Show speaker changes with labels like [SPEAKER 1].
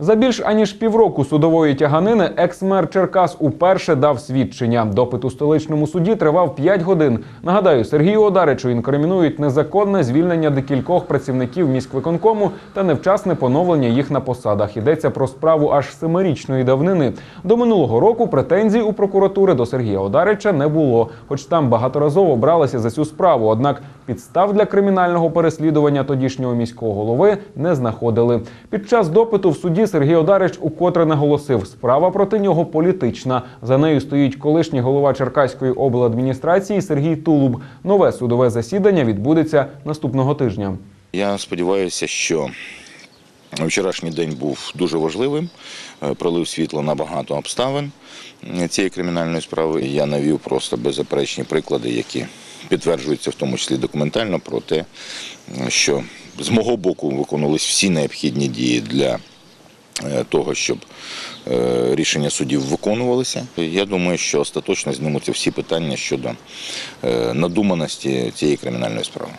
[SPEAKER 1] За більш аніж півроку судової тяганини екс-мер Черкас уперше дав свідчення. Допит у столичному суді тривав 5 годин. Нагадаю, Сергію Одаричу інкримінують незаконне звільнення декількох працівників міськвиконкому та невчасне поновлення їх на посадах. Йдеться про справу аж семирічної давнини. До минулого року претензій у прокуратури до Сергія Одарича не було, хоч там багаторазово бралися за цю справу. Однак підстав для кримінального переслідування тодішнього міського голови не знаходили. Під час допиту в суді Сергій Одарич укотре наголосив, справа проти нього політична. За нею стоїть колишній голова Черкаської обладміністрації Сергій Тулуб. Нове судове засідання відбудеться наступного тижня.
[SPEAKER 2] Я сподіваюся, що вчорашній день був дуже важливим, е, пролив світло на багато обставин е, цієї кримінальної справи. Я навів просто беззаперечні приклади, які підтверджуються в тому числі документально про те, що з мого боку виконувались всі необхідні дії для е, того, щоб е, рішення судів виконувалися. Я думаю, що остаточно знімуться всі питання щодо е, надуманості цієї кримінальної справи.